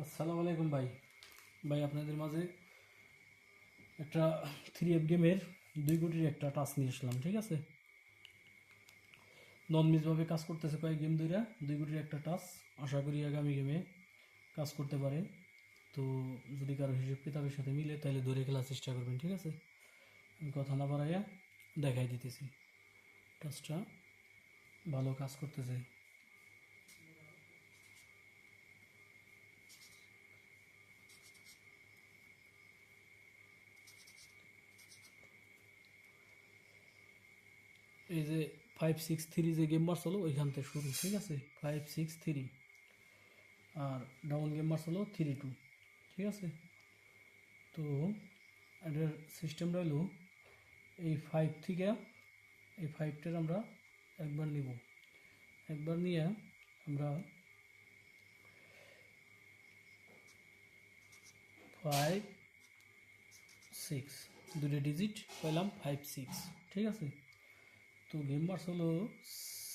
আসসালামু আলাইকুম ভাই। ভাই, আপনাদের মাঝে একটা থ্রি এফ গেমের দুই কোটির একটা টাচ নিয়ে আসলাম, ঠিক আছে? নন মিসভাবে কাজ করতেছে কয়েক গেম দুইরা দুই কোটির একটা টাচ আশা করি আগামী গেমে কাজ করতে পারে। তো যদি কারও হিসেব কিতাবের সাথে মিলে, তাহলে ধরে খেলার চেষ্টা করবেন, ঠিক আছে? আমি কথা না বাড়াইয়া দেখাই দিতেছি। টাচটা ভালো কাজ করতেছে। এই যে ফাইভ সিক্স থ্রি যে গেম মার্স হলো ওইখান থেকে শুরু, ঠিক আছে? ফাইভ সিক্স থ্রি আর ডাউন গেম মার্স হলো থ্রি টু ঠিক আছে? তো এটার সিস্টেমটা হলো, এই ফাইভ থেকে, এই ফাইভটার আমরা একবার নিব। একবার নিয়ে আমরা ফাইভ সিক্স দুটো ডিজিট পেলাম ফাইভ সিক্স ঠিক আছে? তো গেম মার্স হলো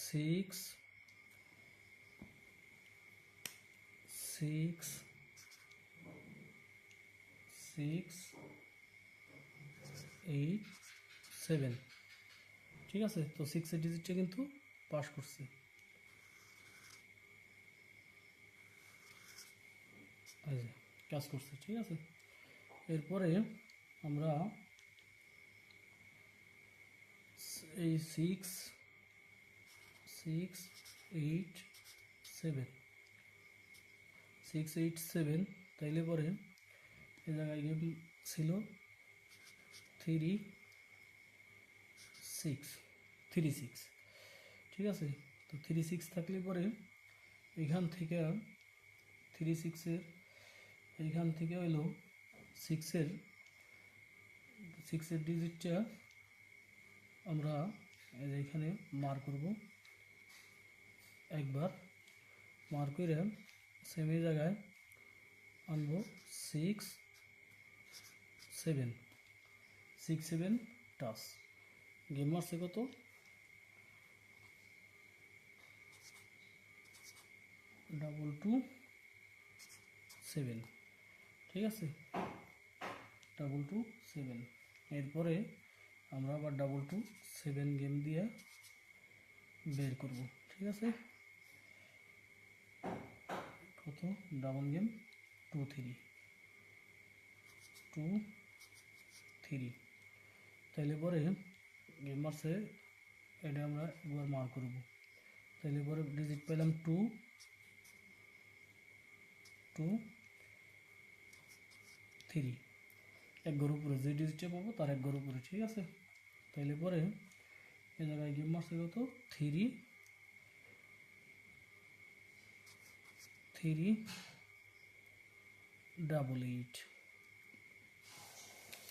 six six six eight seven ঠিক আছে? তো সিক্সের ডিজিটটা কিন্তু পাস করছে। কাজ করছে, ঠিক আছে? এরপরে আমরা এই six six eight seven six eight seven তাইলে পরে এ জায়গায় গেম ছিল থ্রি সিক্স থ্রি সিক্স ঠিক আছে? তো থ্রি সিক্স থাকলে পরে এখান থেকে থ্রি সিক্সের এইখান থেকে হইল সিক্সের সিক্সের ডিজিটটা আমরা এখানে মার করব। একবার মার করে সেম জায়গায় আনব six seven six seven touch game মারছে কত? ডাবল টু সেভেন ঠিক আছে? ডাবল টু সেভেন এরপরে আমরা আবার ডাবল টু সেভেন গেম দিয়ে বের করব, ঠিক আছে? কত double game two three two three তাইলে পরে গেম মারছে এটা আমরা একবার মার করব। তাইলে পরে ডিজিট পেলাম টু টু থ্রি এক ঘর উপরে যে ডিজিটটা পাবো, তার এক ঘর উপরে ঠিক আছে? তাইলে পরে এ জায়গায় গেম মারছে কত? Three. Three double eight.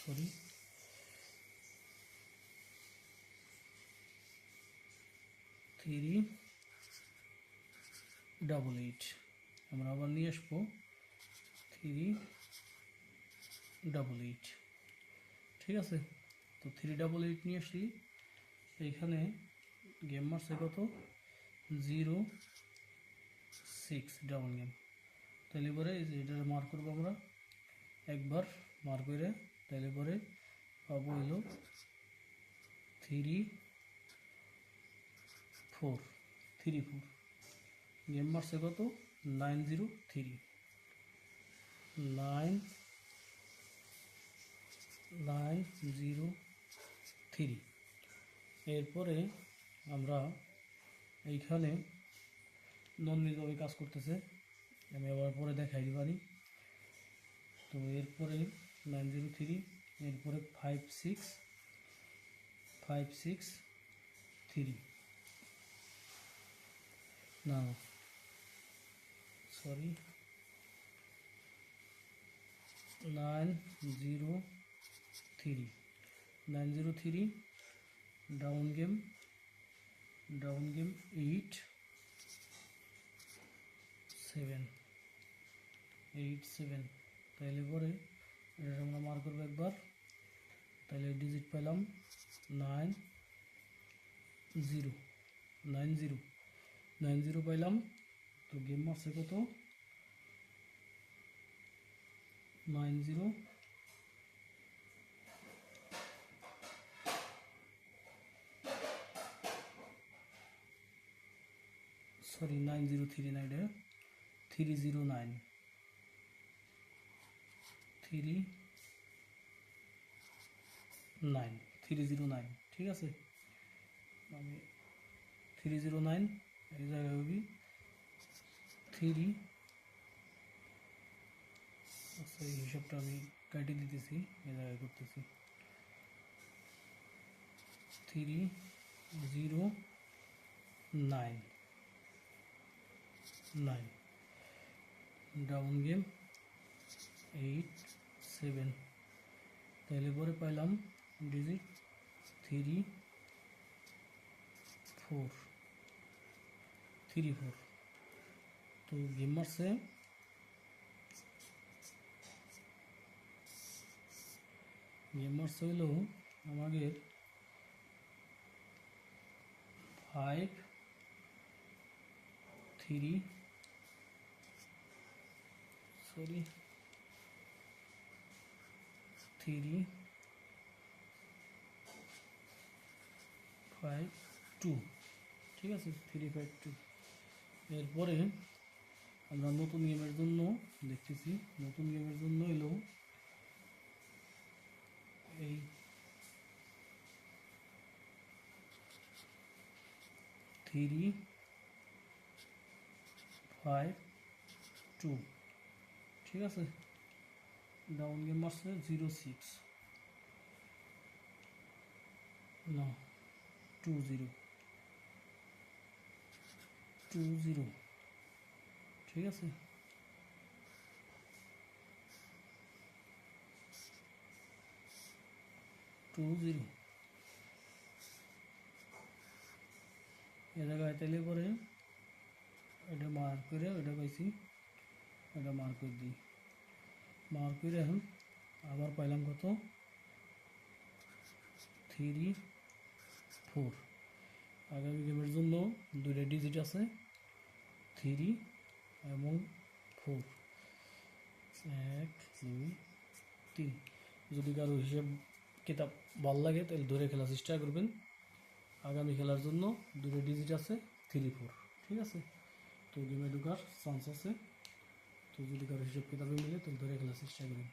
Sorry. Three double eight. আমরা আবার নিয়ে আসব। থ্রি ডাবল এইট ঠিক আছে? তো থ্রি ডাবল এইট নিয়ে আসি। এইখানে গেম মারছে কত? জিরো সিক্স ডাবল গেম তাহলে পরে এই যে এটা মার করব আমরা। একবার মার করে তাহলে পরে পাবো হলো three four three four game মারছে কত? Nine zero three nine nine zero three এরপরে আমরা এইখানে নন্দিতভাবে কাজ করতেছে। আমি আবার পরে দেখাই পারি তো এরপরে নাইন জিরো থ্রি এরপরে five six five six three না sorry nine zero three nine zero three down game down game eight seven eight seven তাইলে পরে এটা আমরা মার করব একবার। তাহলে ডিজিট পেলাম nine zero nine zero nine zero পাইলাম, তো গেম মারছে কত? Nine zero sorry nine zero three nine three zero nine three nine three zero nine ঠিক আছে? আমি থ্রি জিরো নাইন এই জায়গায় হবি। থ্রি আচ্ছা এই হিসাবটা আমি কাটে দিতেছি, এই জায়গায় করতেছি। Three zero nine nine down game, eight, seven. তাহলে পরে পাইলাম digit three four. Three four. তো গেম মারছে। গেম হইল আমাদের five three sorry three five two ঠিক আছে? থ্রি ফাইভ টু এরপরে আমরা নতুন গেমের জন্য দেখতেছি। নতুন গেমের জন্য এলো এই থ্রি ফাইভ টু ঠিক আছে ডাউন গেম মারছে জিরো সিক্স না টু জিরো টু জিরো ঠিক আছে টু জিরো এ জায়গায় তাইলে পরে এটা মার্ক করে এটা পাইছি এটা মার্ক করে দিই করে এখন আবার পাইলাম কত? থ্রি ফোর আগামী গেমের জন্য দুইটা ডিজিট আছে থ্রি এবং ফোর এক, দুই, তিন। যদি কারও হিসেব কিতাব ভালো লাগে, তাহলে ধরে খেলার চেষ্টা করবেন। আগামী খেলার জন্য দুটো ডিজিট আছে থ্রি ফোর ঠিক আছে? তো গেমে ঢোকার চান্স আছে। তো যদি কারও হিসেব কিতাবে মিলে তাহলে ধরে খেলার চেষ্টা করবেন